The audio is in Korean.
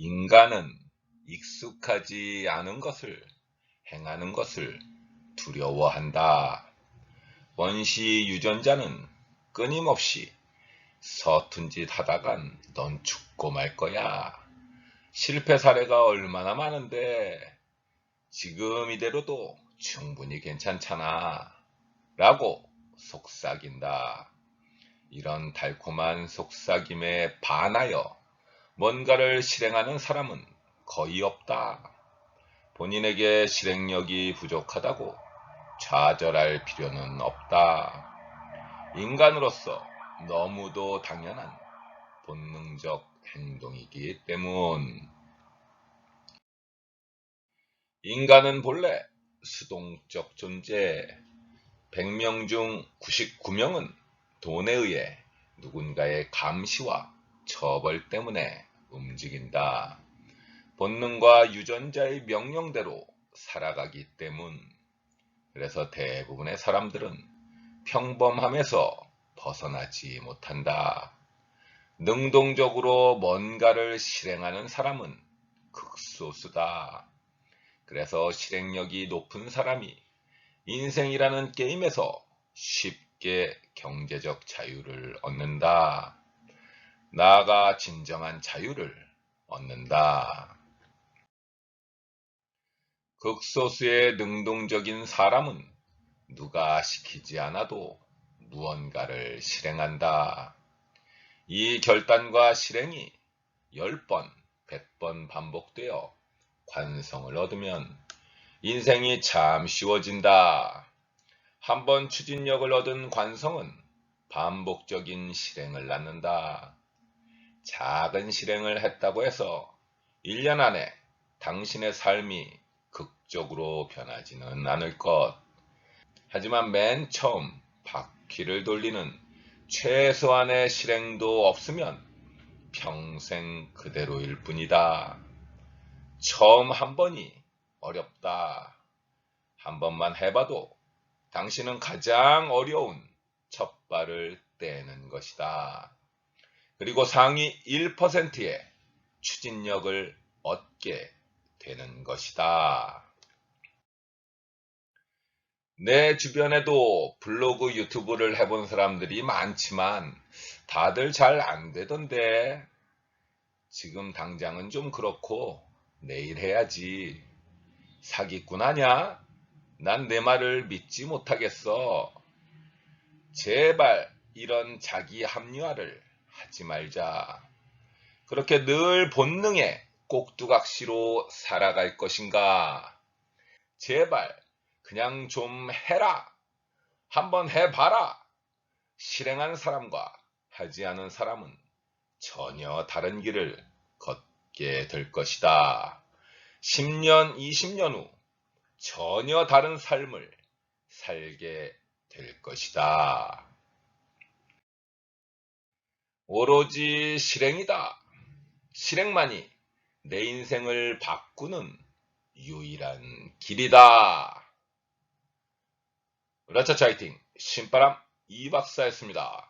인간은 익숙하지 않은 것을 행하는 것을 두려워한다. 원시 유전자는 끊임없이 서툰 짓 하다간 넌 죽고 말 거야. 실패 사례가 얼마나 많은데 지금 이대로도 충분히 괜찮잖아. 라고 속삭인다. 이런 달콤한 속삭임에 반하여 뭔가를 실행하는 사람은 거의 없다. 본인에게 실행력이 부족하다고 좌절할 필요는 없다. 인간으로서 너무도 당연한 본능적 행동이기 때문. 인간은 본래 수동적 존재, 100명 중 99명은 돈에 의해 누군가의 감시와 처벌 때문에 움직인다. 본능과 유전자의 명령대로 살아가기 때문. 그래서 대부분의 사람들은 평범함에서 벗어나지 못한다. 능동적으로 뭔가를 실행하는 사람은 극소수다. 그래서 실행력이 높은 사람이 인생이라는 게임에서 쉽게 경제적 자유를 얻는다. 나아가 진정한 자유를 얻는다. 극소수의 능동적인 사람은 누가 시키지 않아도 무언가를 실행한다. 이 결단과 실행이 10번, 100번 반복되어 관성을 얻으면 인생이 참 쉬워진다. 한번 추진력을 얻은 관성은 반복적인 실행을 낳는다. 작은 실행을 했다고 해서 1년 안에 당신의 삶이 극적으로 변하지는 않을 것. 하지만 맨 처음 바퀴를 돌리는 최소한의 실행도 없으면 평생 그대로일 뿐이다. 처음 한 번이 어렵다. 한 번만 해봐도 당신은 가장 어려운 첫 발을 떼는 것이다. 그리고 상위 1%의 추진력을 얻게 되는 것이다. 내 주변에도 블로그 유튜브를 해본 사람들이 많지만 다들 잘 안 되던데 지금 당장은 좀 그렇고 내일 해야지. 사기꾼 아냐? 난 내 말을 믿지 못하겠어. 제발 이런 자기 합리화를 하지 말자. 그렇게 늘 본능에 꼭두각시로 살아갈 것인가? 제발 그냥 좀 해라. 한번 해봐라. 실행한 사람과 하지 않은 사람은 전혀 다른 길을 걷게 될 것이다. 10년, 20년 후 전혀 다른 삶을 살게 될 것이다. 오로지 실행이다. 실행만이 내 인생을 바꾸는 유일한 길이다. 라차차 화이팅! 신바람 이박사였습니다.